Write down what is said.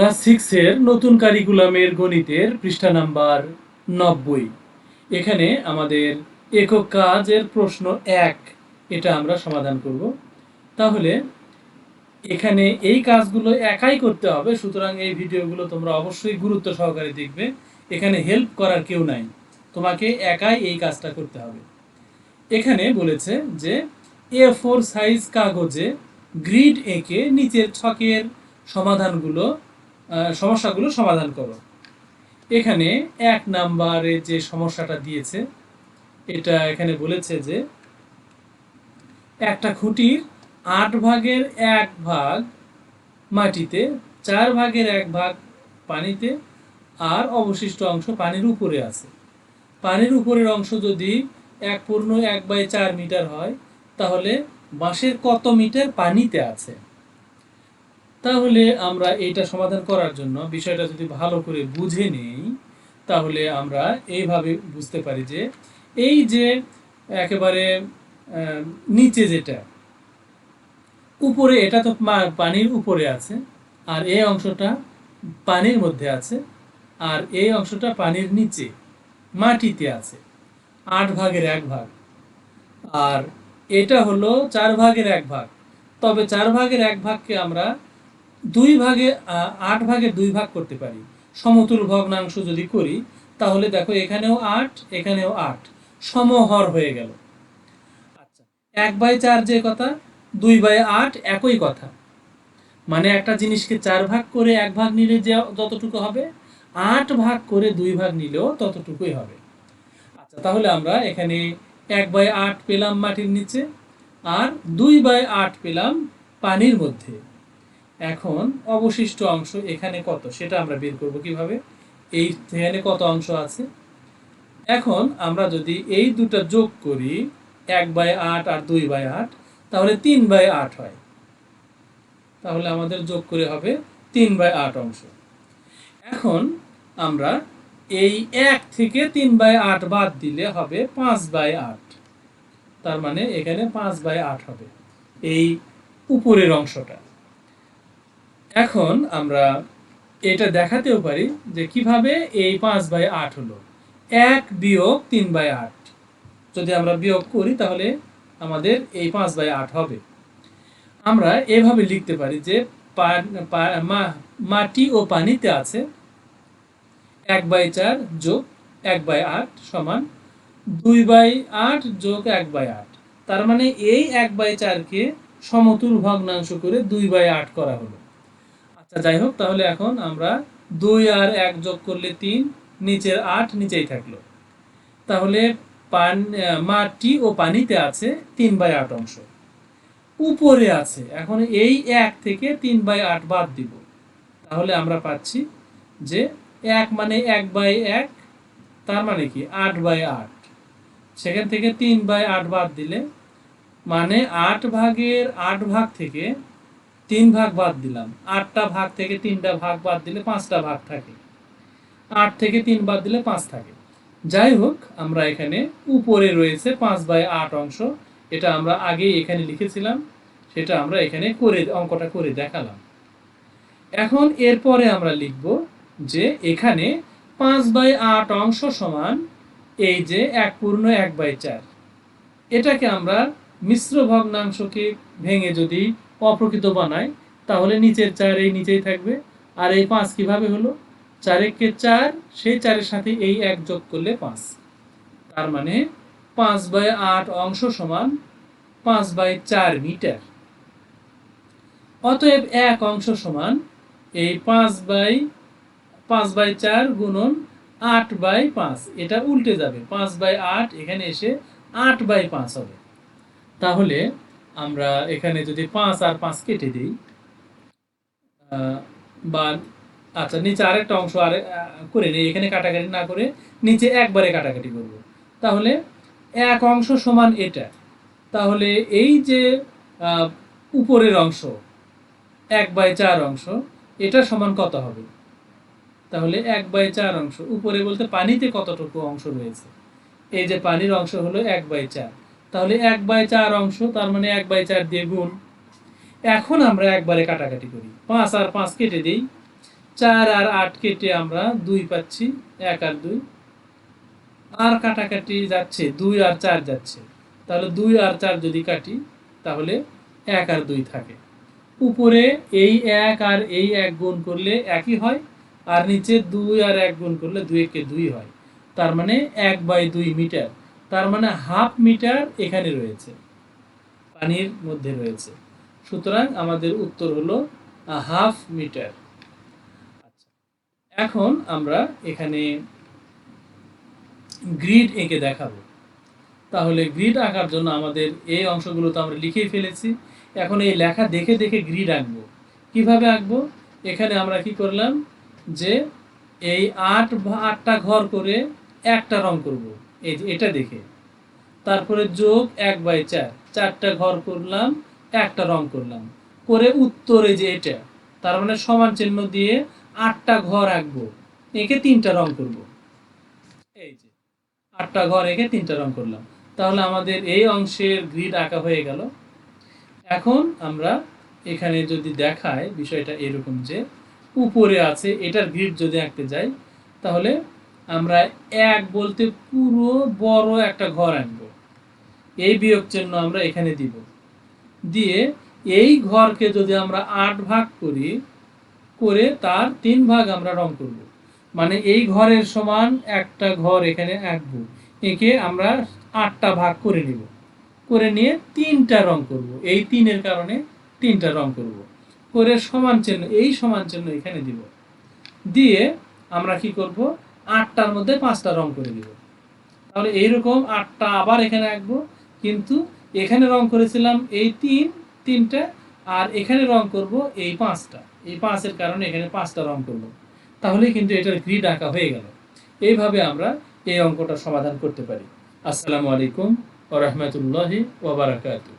Class সিক্সের নতুন কারিকুলামের গণিতের পৃষ্ঠা নাম্বার নব্বই। এখানে আমাদের একক কাজের প্রশ্ন এক, এটা আমরা সমাধান করব। তাহলে এখানে এই কাজগুলো একাই করতে হবে, সুতরাং এই ভিডিওগুলো তোমরা অবশ্যই গুরুত্ব সহকারে দেখবে। এখানে হেল্প করার কেউ নাই, তোমাকে একাই এই কাজটা করতে হবে। এখানে বলেছে যে এ ফোর সাইজ কাগজে গ্রিড এঁকে নিচের ছকের সমাধানগুলো সমস্যাগুলো সমাধান করো। এখানে এক নাম্বারে যে সমস্যাটা দিয়েছে, এটা এখানে বলেছে যে একটা খুঁটির আট ভাগের এক ভাগ মাটিতে, চার ভাগের এক ভাগ পানিতে আর অবশিষ্ট অংশ পানির উপরে আছে। পানির উপরের অংশ যদি এক পূর্ণ এক বাই চার মিটার হয়, তাহলে বাঁশের কত মিটার পানিতে আছে? তাহলে আমরা এইটা সমাধান করার জন্য বিষয়টা যদি ভালো করে বুঝে নেই, তাহলে আমরা এইভাবে বুঝতে পারি যে এই যে একেবারে নিচে যেটা, উপরে এটা তো পানির উপরে আছে, আর এই অংশটা পানির মধ্যে আছে, আর এই অংশটা পানির নিচে, মাটিতে আছে, আট ভাগের এক ভাগ। আর এটা হলো চার ভাগের এক ভাগ। তবে চার ভাগের এক ভাগকে আমরা দুই ভাগে আট ভাগে দুই ভাগ করতে পারি। সমতুল ভগ্নাংশ যদি করি, তাহলে দেখো এখানেও আট এখানেও আট। সমহর হয়ে গেল। আচ্ছা এক বাই চার যে কথা, দুই বাই আট একই কথা। মানে একটা জিনিসকে চার ভাগ করে এক ভাগ নিলে যে যতটুকু হবে, আট ভাগ করে দুই ভাগ নিলেও ততটুকুই হবে। আচ্ছা তাহলে আমরা এখানে এক বাই আট পেলাম মাটির নিচে, আর দুই বাই আট পেলাম পানির মধ্যে। এখন অবশিষ্ট অংশ এখানে কত? সেটা আমরা বের করব কীভাবে? এই এখানে কত অংশ আছে? এখন আমরা যদি এই দুটা যোগ করি, এক বাই আট আর দুই বাই আট, তাহলে তিন বাই আট হয়। তাহলে আমাদের যোগ করে হবে তিন বাই আট অংশ। এখন আমরা এই এক থেকে তিন বাই আট বাদ দিলে হবে পাঁচ বাই আট। তার মানে এখানে পাঁচ বাই আট হবে। এই উপরের অংশটা। এখন আমরা এটা দেখাতেও পারি যে কীভাবে এই পাঁচ বাই আট হলো। এক বিয়োগ তিন বাই আট। যদি আমরা বিয়োগ করি তাহলে আমাদের এই পাঁচ বাই আট হবে। আমরা এভাবে লিখতে পারি যে মাটি ও পানিতে আছে এক বাই চার যোগ এক বাই আট সমান দুই বাই আট যোগ এক বাই আট। তার মানে এই এক বাই চারকে সমতুল ভগ্নাংশ করে দুই বাই আট করা হলো। আচ্ছা যাই হোক, তাহলে এখন আমরা দুই আর এক যোগ করলে তিন, নিচের আট নিচেই থাকল। তাহলে পান মাটি ও পানিতে আছে তিন বাই আট অংশ। উপরে আছে, এখন এই এক থেকে তিন বাই আট বাদ দিব। তাহলে আমরা পাচ্ছি যে এক মানে এক বাই এক, তার মানে কি? আট বাই আট। সেখান থেকে তিন বাই আট বাদ দিলে মানে আট ভাগের আট ভাগ থেকে তিন ভাগ বাদ দিলাম। আটটা ভাগ থেকে তিনটা ভাগ বাদ দিলে পাঁচটা ভাগ থাকে। আট থেকে তিন বাদ দিলে পাঁচ থাকে। যাই হোক, আমরা এখানে উপরে রয়েছে পাঁচ বাই আট অংশ। এটা আমরা আগেই এখানে লিখেছিলাম। সেটা আমরা এখানে করে অঙ্কটা করে দেখালাম। এখন এরপরে আমরা লিখব যে এখানে পাঁচ বাই আট অংশ সমান এই যে এক পূর্ণ এক বাই চার। এটাকে আমরা মিশ্র ভগ্নাংশকে ভেঙে যদি অপ্রকৃত বানাই তাহলে নিচের চার এই নিচেই থাকবে। আর এই পাঁচ কীভাবে হলো? চারেককে চার, সেই চারের সাথে এই এক যোগ করলে পাঁচ। তার মানে পাঁচ বাই আট অংশ সমান পাঁচ বাই চার মিটার। অতএব এক অংশ সমান এই পাঁচ বাই পাঁচ বাই চার গুণন আট বাই পাঁচ। এটা উল্টে যাবে। পাঁচ বাই আট, এখানে এসে আট বাই পাঁচ হবে। তাহলে আমরা এখানে যদি পাঁচ আর পাঁচ কেটে দিই বা আচ্ছা নিচে আরেকটা অংশ আরে করে নিই, এখানে কাটাকাটি না করে নিচে একবারে কাটাকাটি করব। তাহলে এক অংশ সমান এটা। তাহলে এই যে উপরের অংশ, এক বাই চার অংশ, এটা সমান কত হবে? তাহলে এক বাই চার অংশ। উপরে বলতে পানিতে কতটুকু অংশ রয়েছে? এই যে পানির অংশ হলো এক বাই চার। তাহলে এক বাই চার অংশ, তার মানে এক বাই চার দিয়ে গুণ। এখন আমরা একবারে কাটাকাটি করি। পাঁচ আর পাঁচ কেটে দিই। চার আর আট কেটে আমরা দুই পাচ্ছি, এক আর দুই। আর কাটাকাটি যাচ্ছে, দুই আর চার যাচ্ছে। তাহলে দুই আর চার যদি কাটি, তাহলে এক আর দুই থাকে। উপরে এই এক আর এই এক গুণ করলে একই হয়, আর নিচে দুই আর এক গুণ করলে দুই একে দুই হয়। তার মানে এক বাই দুই মিটার। তার মানে হাফ মিটার এখানে রয়েছে, পানির মধ্যে রয়েছে। সুতরাং আমাদের উত্তর হলো হাফ মিটার। আচ্ছা এখন আমরা এখানে গ্রিড এঁকে দেখাবো। তাহলে গ্রিড আঁকার জন্য আমাদের এই অংশগুলো তো আমরা লিখেই ফেলেছি। এখন এই লেখা দেখে দেখে গ্রিড আঁকবো। কীভাবে আঁকবো? এখানে আমরা কি করলাম? যে এই আট আটটা ঘর করে একটা রং করব। এই যে এটা দেখে। তারপরে যোগ এক বাই চার। চারটা ঘর করলাম, একটা রং করলাম। করে উত্তরে যে এটা, তার মানে সমান চিহ্ন দিয়ে আটটা ঘর আঁকবো, এঁকে তিনটা রং করব। এই যে, আটটা ঘর এঁকে তিনটা রং করলাম। তাহলে আমাদের এই অংশের গ্রিড আঁকা হয়ে গেল। এখন আমরা এখানে যদি দেখায় বিষয়টা এরকম যে, উপরে আছে, এটার গ্রিড যদি আঁকতে যাই, তাহলে আমরা এক বলতে পুরো বড় একটা ঘর আঁকবো এই বিয়োগ চিহ্ন আমরা এখানে দিব। দিয়ে এই ঘরকে যদি আমরা আট ভাগ করি, করে তার তিন ভাগ আমরা রং করব। মানে এই ঘরের সমান একটা ঘর এখানে আঁকবো। এঁকে আমরা আটটা ভাগ করে নিব। করে নিয়ে তিনটা রং করব। এই তিনের কারণে তিনটা রং করব। করে সমান চিহ্ন, এই সমান চিহ্ন এখানে দিব। দিয়ে আমরা কি করব? আটটার মধ্যে পাঁচটা রং করে দিব। তাহলে এইরকম আটটা আবার এখানে আঁকবো, কিন্তু এখানে রং করেছিলাম এই তিন, তিনটা, আর এখানে রং করব এই পাঁচটা। এই পাঁচের কারণে এখানে পাঁচটা রং করব। তাহলে কিন্তু এটার গ্রিড আঁকা হয়ে গেল। এইভাবে আমরা এই অঙ্কটা সমাধান করতে পারি। আসসালামু আলাইকুম ওরহমতুল্লাহি ওবরাকাতু